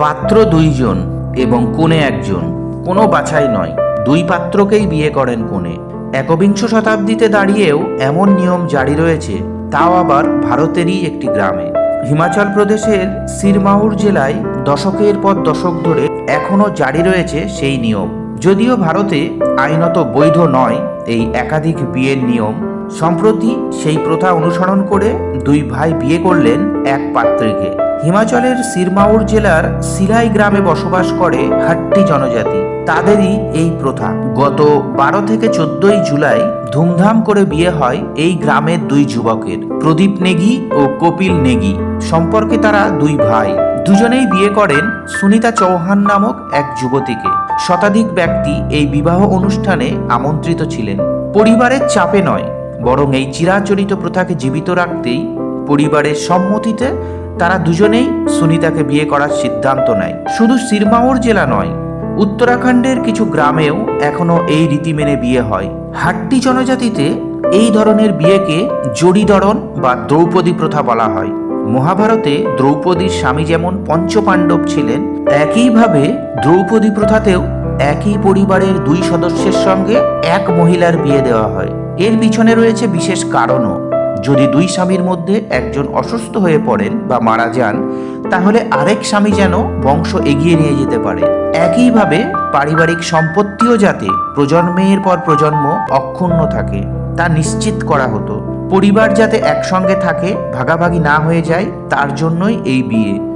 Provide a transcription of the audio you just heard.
পাত্র দুইজন এবং কোণে একজন, কোনো বাছাই নয়। দুই পাত্রকেই বিয়ে করেন কোণে। একবিংশ শতাব্দীতে দাঁড়িয়েও এমন নিয়ম জারি রয়েছে, তাও আবার ভারতেরই একটি গ্রামে। হিমাচল প্রদেশের সিরমাউর জেলায় দশকের পর দশক ধরে এখনও জারি রয়েছে সেই নিয়ম। যদিও ভারতে আইনত বৈধ নয় এই একাধিক বিয়ের নিয়ম। সম্প্রতি সেই প্রথা অনুসরণ করে দুই ভাই বিয়ে করলেন এক পাত্রীকে। হিমাচলের সিরমাউর জেলার সিলাই গ্রামে বসবাস করে হাট্টি জনজাতি। তাদেরই এই প্রথা। গত বারো থেকে চোদ্দই জুলাই ধুমধাম করে বিয়ে হয় এই গ্রামের দুই যুবকের, প্রদীপ নেগি ও কপিল নেগি। সম্পর্কে তারা দুই ভাই। দুজনেই বিয়ে করেন সুনিতা চৌহান নামক এক যুবতীকে। শতাধিক ব্যক্তি এই বিবাহ অনুষ্ঠানে আমন্ত্রিত ছিলেন। পরিবারের চাপে নয়, বরং এই চিরাচরিত প্রথাকে জীবিত রাখতেই পরিবারের সম্মতিতে তারা দুজনেই সুনিতাকে বিয়ে করার সিদ্ধান্ত নেয়। শুধু সিরমাউর জেলা নয়, উত্তরাখণ্ডের কিছু গ্রামেও এখনও এই রীতি মেনে বিয়ে হয়। হাট্টি জনজাতিতে এই ধরনের বিয়েকে জড়িদরণ বা দ্রৌপদী প্রথা বলা হয়। মহাভারতে দ্রৌপদীর স্বামী যেমন পঞ্চপাণ্ডব ছিলেন, একইভাবে দ্রৌপদী প্রথাতেও একই পরিবারের দুই সদস্যের সঙ্গে এক মহিলার বিয়ে দেওয়া হয়। এর পিছনে রয়েছে বিশেষ কারণও। যদি দুই স্বামীর মধ্যে একজন অসুস্থ হয়ে পড়েন বা মারা যান, তাহলে আরেক স্বামী যেন বংশ এগিয়ে নিয়ে যেতে পারে। একইভাবে পারিবারিক সম্পত্তিও যাতে প্রজন্মের পর প্রজন্ম অক্ষুণ্ণ থাকে, তা নিশ্চিত করা হতো। পরিবার যাতে একসঙ্গে থাকে, ভাগাভাগি না হয়ে যায়, তার জন্যই এই বিয়ে।